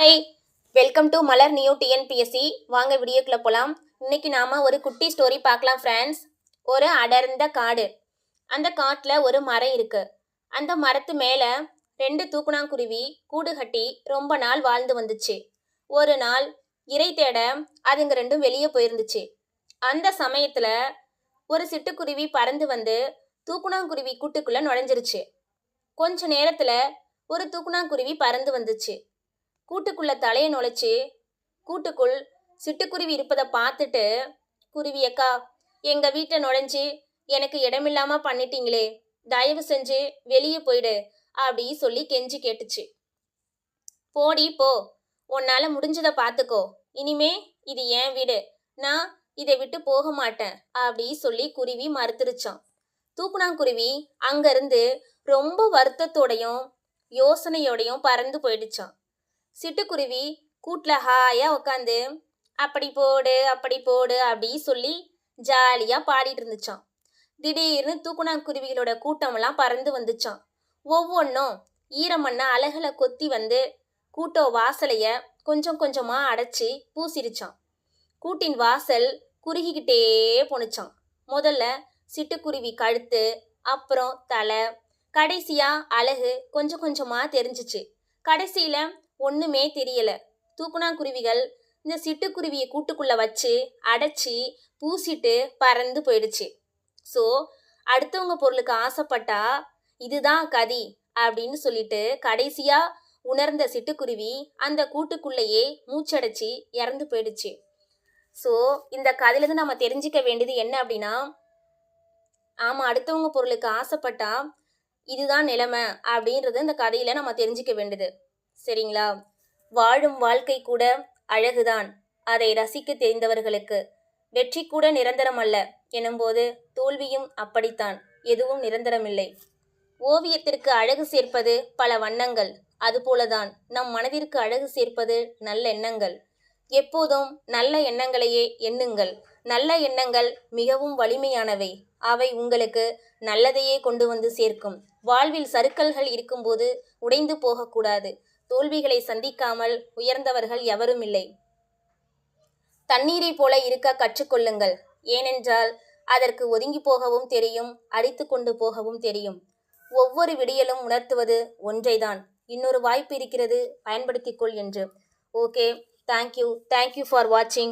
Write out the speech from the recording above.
Hi welcome to Malar new TNPSC வாங்க வீடியோக்குள்ள போகலாம் இன்னைக்கு நாம ஒரு குட்டி ஸ்டோரி பார்க்கலாம் ஃப்ரெண்ட்ஸ் ஒரு அடர்ந்த காடு. அந்த காட்டில் ஒரு மரம் இருக்கு. அந்த மரத்து மேலே ரெண்டு தூக்குணாங்குருவி கூடு கட்டி ரொம்ப நாள் வாழ்ந்து வந்துச்சு. ஒரு நாள் இறை தேட அதுங்க ரெண்டும் வெளியே போயிருந்துச்சு. அந்த சமயத்தில் ஒரு சிட்டுக்குருவி பறந்து வந்து தூக்குணாங்குருவி கூட்டுக்குள்ளே நுழைஞ்சிருச்சு. கொஞ்ச நேரத்தில் ஒரு தூக்குணாங்குருவி பறந்து வந்துச்சு. கூட்டுக்குள்ள தலையை நுழைச்சி கூட்டுக்குள் சிட்டுக்குருவி இருப்பதை பார்த்துட்டு குருவி அக்கா எங்க வீட்டை நுழைஞ்சி எனக்கு இடமில்லாம பண்ணிட்டீங்களே தயவு செஞ்சு வெளியே போயிடு அப்படி சொல்லி கெஞ்சி கேட்டுச்சு. போடி போ. உன்னால முடிஞ்சதை பார்த்துக்கோ. இனிமே இது என் வீடு. நான் இதை விட்டு போக மாட்டேன் அப்படி சொல்லி குருவி மறுத்துருச்சான். தூக்குனாங்குருவி அங்கிருந்து ரொம்ப வருத்தத்தோடையும் யோசனையோடையும் பறந்து போயிடுச்சான். சிட்டுக்குருவி கூட்டில் ஹாயாக உக்காந்து அப்படி போடு அப்படி போடு அப்படி சொல்லி ஜாலியாக பாடிட்டு இருந்துச்சான் திடீர்னு தூக்குனாங்குருவிகளோட கூட்டமெல்லாம் பறந்து வந்துச்சான் ஒவ்வொன்றும் ஈரமண்ண அலகுல கொத்தி வந்து கூட்டோ வாசலைய கொஞ்சம் கொஞ்சமாக அடைச்சி பூசிருச்சான் கூட்டின் வாசல் குறுகிக்கிட்டே போணுச்சான் முதல்ல சிட்டுக்குருவி கழுத்து அப்புறம் தலை கடைசியாக அழகு கொஞ்சம் கொஞ்சமாக தெரிஞ்சிச்சு. கடைசியில் ஒன்றுமே தெரியலை. தூக்குனாங்குருவிகள் இந்த சிட்டுக்குருவியை கூட்டுக்குள்ளே வச்சு அடைச்சி பூசிட்டு பறந்து போயிடுச்சு. ஸோ அடுத்தவங்க பொருளுக்கு ஆசைப்பட்டா இதுதான் கதி அப்படின்னு சொல்லிட்டு கடைசியாக உணர்ந்த சிட்டுக்குருவி அந்த கூட்டுக்குள்ளேயே மூச்சடைச்சி இறந்து போயிடுச்சு. ஸோ இந்த கதையிலேருந்து நம்ம தெரிஞ்சுக்க வேண்டியது என்ன அப்படின்னா ஆமாம் அடுத்தவங்க பொருளுக்கு ஆசைப்பட்டா இதுதான் நிலைமை அப்படின்றது இந்த கதையில் நம்ம தெரிஞ்சுக்க வேண்டியது. சரிங்களா? வாழும் வாழ்க்கை கூட அழகுதான். அதை ரசிக்க தெரிந்தவர்களுக்கு வெற்றி கூட நிரந்தரம் அல்ல எனும்போது தோல்வியும் அப்படித்தான். எதுவும் நிரந்தரமில்லை. ஓவியத்திற்கு அழகு சேர்ப்பது பல வண்ணங்கள். அதுபோலதான் நம் மனதிற்கு அழகு சேர்ப்பது நல்ல எண்ணங்கள். எப்போதும் நல்ல எண்ணங்களையே எண்ணுங்கள். நல்ல எண்ணங்கள் மிகவும் வலிமையானவை. அவை உங்களுக்கு நல்லதையே கொண்டு வந்து சேர்க்கும். வாழ்வில் சறுக்கல்கள் இருக்கும்போது உடைந்து போகக்கூடாது. தோல்விகளை சந்திக்காமல் உயர்ந்தவர்கள் எவரும் இல்லை. தண்ணீரை போல இருக்க கற்றுக்கொள்ளுங்கள். ஏனென்றால் அதற்கு ஒதுங்கி போகவும் தெரியும் அடித்து கொண்டு போகவும் தெரியும். ஒவ்வொரு விடியலும் உணர்த்துவது ஒன்றைதான். இன்னொரு வாய்ப்பு இருக்கிறது. பயன்படுத்திக்கொள் என்று. ஓகே. தேங்க்யூ தேங்க்யூ ஃபார் வாட்சிங்